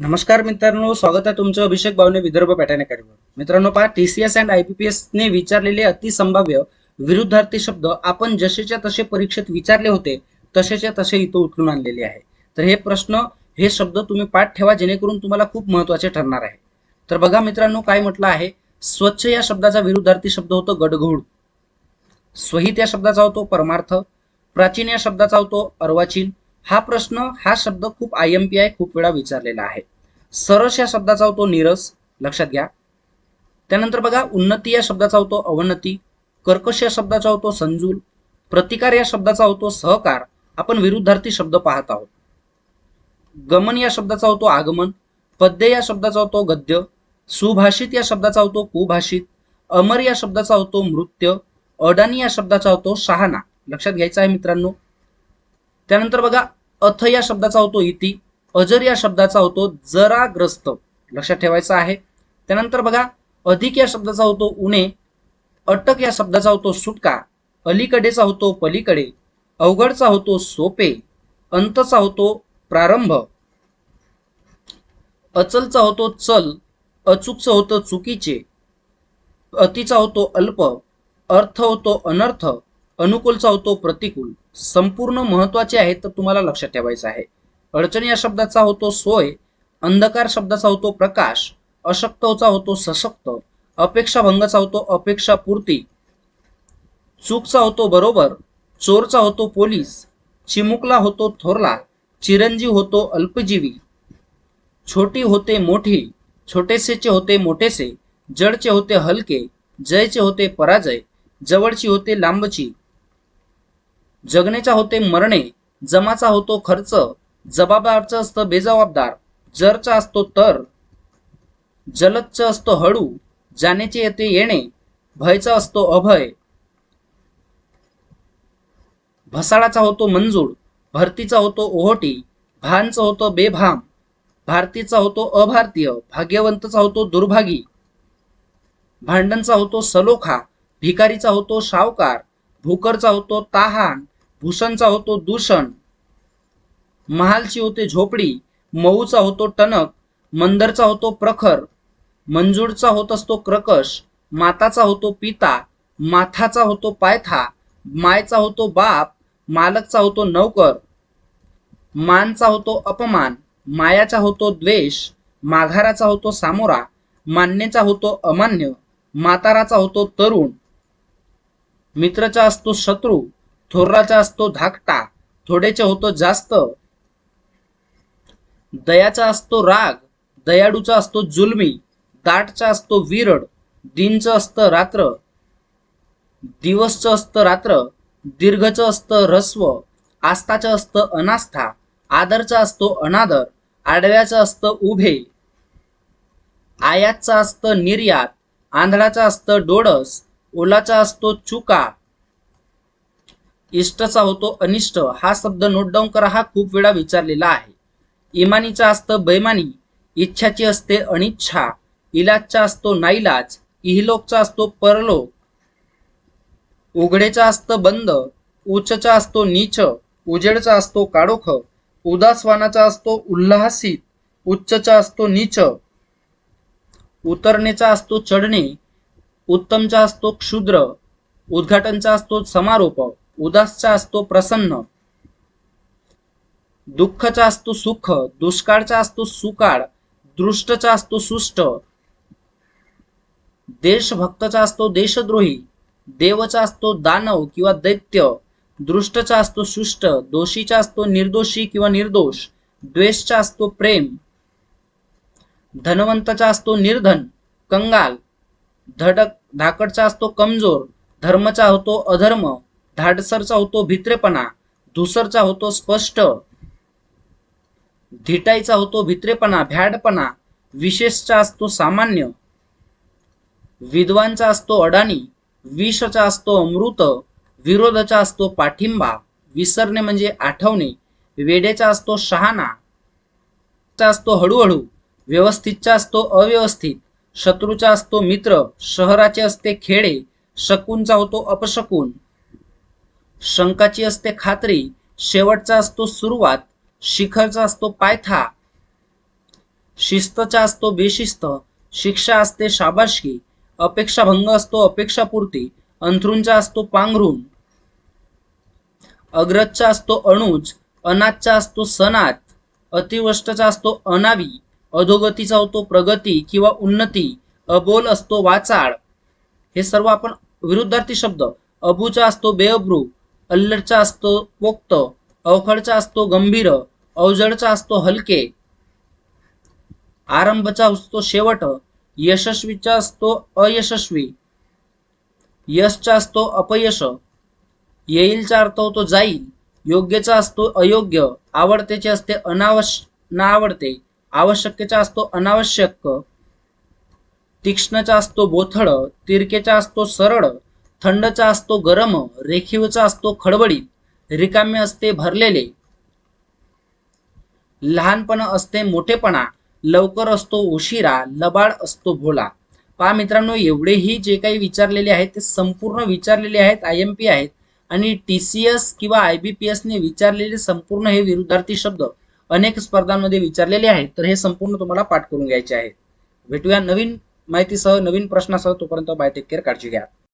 नमस्कार मित्रांनो स्वागत आहे तुमचं अभिषेक बावने विदर्भ पॅटर्न अकॅडमीवर. मित्रांनो पहा एस अँड आय पी एसने विचारलेले अतिसंभाव्य विरुद्धार्थी शब्द आपण जसेच्या तसे परीक्षेत विचारले होते तसेच्या तसे इथं उचलून आणलेले आहे. तर हे प्रश्न हे शब्द तुम्ही पाठ ठेवा जेणेकरून तुम्हाला खूप महत्त्वाचे ठरणार आहे. तर बघा मित्रांनो काय म्हटलं आहे? स्वच्छ या शब्दाचा विरुद्धार्थी शब्द होतो गडघोड स्वहित या शब्दाचा होतो परमार्थ. प्राचीन या शब्दाचा होतो अर्वाचीन. हा प्रश्न हा शब्द खूप आय एम पी आय खूप वेळा विचारलेला आहे. सरस या शब्दाचा होतो नीरस लक्षात घ्या. त्यानंतर बघा उन्नती या शब्दाचा होतो अवनती कर्कश या शब्दाचा होतो संजूल प्रतिकार या शब्दाचा होतो सहकार. आपण विरुद्धार्थी शब्द पाहत आहोत. गमन या शब्दाचा होतो आगमन पद्य या शब्दाचा होतो गद्य सुभाषित या शब्दाचा होतो कुभाषित अमर या शब्दाचा होतो मृत्य अडाणी या शब्दाचा होतो शहाणा. लक्षात घ्यायचा आहे मित्रांनो त्यानंतर बघा अथ या शब्दाचा होतो इति अजर या शब्दाचा होतो जराग्रस्त. लक्षात ठेवायचा आहे. त्यानंतर बघा अधिक या शब्दाचा होतो उणे अटक या शब्दाचा होतो सुटका अलीकडेचा होतो पलीकडे अवघडचा होतो सोपे अंतचा होतो प्रारंभ अचलचा होतो चल अचूकचं होतं चुकीचे अतिचा होतो अल्प अर्थ होतो अनर्थ अनुकूलचा होतो प्रतिकूल. संपूर्ण महत्त्वाचे आहे तर तुम्हाला लक्षात ठेवायचं आहे. अडचण या शब्दाचा होतो सोय अंधकार शब्दाचा होतो प्रकाश अशक्तचा होतो सशक्त अपेक्षाभंगाचा होतो अपेक्षा पूर्ती चूकचा होतो बरोबर चोरचा होतो पोलीस चिमुकला होतो थोरला चिरंजीव होतो अल्पजीवी छोटी होते मोठी छोटेसेचे होते मोठेसे जडचे होते हलके जयचे होते पराजय जवळची होते लांबची जगण्याच्या होते मरणे जमाचा होतो खर्च जबाबदारचं असतं बेजबाबदार जरचा असतो तर जलदचं असतो हळू जाण्याचे येते येणे भयचा असतो अभय. भसाळाचा होतो मंजूळ भरतीचा होतो ओहोटी भानचं होतं बेभाम भारतीचा होतो अभारतीय भाग्यवंतचा होतो दुर्भागी. भांडणचा होतो सलोखा भिकारीचा होतो सावकार भूकरचा होतो ताहान भूषणचा होतो दूषण. महालची होते झोपडी मऊचा होतो टणक मंदरचा होतो प्रखर मंजूरचा होत असतो क्रकश माताचा होतो पिता माथाचा होतो पायथा मायचा होतो बाप मालकचा होतो नौकर मानचा होतो अपमान मायाचा होतो द्वेष माघाराचा होतो सामोरा मान्यचा होतो अमान्य माताराचा होतो तरुण. मित्रचा असतो शत्रू थोराचा असतो धाकटा थोडेचे होतो जास्त. दयाचा असतो राग दयाडूचा असतो जुलमी दाटचा असतो विरड दिनचं असतं रात्र दिवसचं असतं रात्र दीर्घचं असतं रस्व आस्थाचं असतं अनास्था आदरचा असतो अनादर आडव्याचं असतं उभे आयातचा असतं निर्यात आंधळाचा असतं डोळस ओलाचा असतो चुका इष्टचा होतो अनिष्ट हा शब्द नोट डाऊन करा हा खूप वेळा विचारलेला आहे. इमानीचा असतं बैमानी इच्छाची असते अनिच्छा इलाजचा असतो नाईलाज इहलोकचा असतो परलोक उघडेचा असतं बंद उच्चचा असतो नीच उजेडचा असतो काळोख उदासवानाचा असतो उल्हासित उच्चचा असतो नीच उतरणेचा असतो चढणे उत्तमचा असतो क्षुद्र उद्घाटनचा असतो समारोप. उदासचा असतो प्रसन्न. दुःखचा असतो सुख दुष्काळचा असतो सुकाळ दृष्टचा असतो सुष्ट. देशभक्तचा असतो देशद्रोही देवचा असतो दानव किंवा दैत्य दृष्टचा असतो सुष्ट दोषीचा असतो निर्दोषी किंवा निर्दोष द्वेषचा असतो प्रेम. धनवंतचा असतो निर्धन कंगाल. धडक धाकडचा असतो कमजोर धर्मचा होतो अधर्म. धाडसरचा होतो भित्रेपणा धुसरचा होतो स्पष्ट धिटाईचा होतो भित्रेपणा भ्याडपणा विशेषचा असतो सामान्य विद्वांचा असतो अडाणी विषचा असतो अमृत विरोधाचा असतो पाठिंबा विसरणे म्हणजे आठवणे वेडेचा असतो शहाणा चा असतो हळूहळू व्यवस्थितचा असतो अव्यवस्थित शत्रूचा असतो मित्र शहराचे असते खेडे शकूनचा होतो अपशकून शंकाची असते खात्री शेवटचा असतो सुरुवात शिखरचा असतो पायथा शिस्तचा असतो बेशिस्त शिक्षा असते शाबासकी अपेक्षाभंग असतो अपेक्षापूर्ती अंथरूणचा असतो पांघरून अग्रजचा असतो अणुज अनाथचा असतो सनात अतिवष्टचा असतो अनावी अधोगतीचा होतो प्रगती किंवा उन्नती अबोल असतो वाचाळ. हे सर्व आपण विरुद्धार्थी शब्द अबूचा असतो बेअब्रू अल्लडचा असतो पोक्त अवखडचा असतो गंभीर अवजडचा असतो हलके. आरंभचा असतो शेवट यशस्वीचा असतो अयशस्वी. यशचा असतो अपयश. येईलचा अर्थ होतो जाईल योग्यचा असतो अयोग्य. आवडतेचे असते अनावश्य ना आवडते आवश्यकतेचा असतो अनावश्यक. तीक्ष्णचा असतो बोथळ. तिरकेचा असतो सरळ. थंडचा असतो गरम रेखीवचा असतो खडबडीत रिकामे असते भरलेले. लहानपणा असते मोठेपणा लवकर असतो उशिरा लबाड असतो भोला. पहा मित्रांनो एवढेही जे काही विचारलेले आहेत ते संपूर्ण विचारलेले आहेत आय एम पी आहेत आणि टी सी एस किंवा आय बी पी एसने विचारलेले संपूर्ण हे विरुद्धार्थी शब्द अनेक स्पर्धांमध्ये विचारलेले आहेत तर हे संपूर्ण तुम्हाला पाठ करून घ्यायचे आहेत. भेटूया नवीन माहितीसह नवीन प्रश्नासह तोपर्यंत बायटेक केअर काळजी घ्या.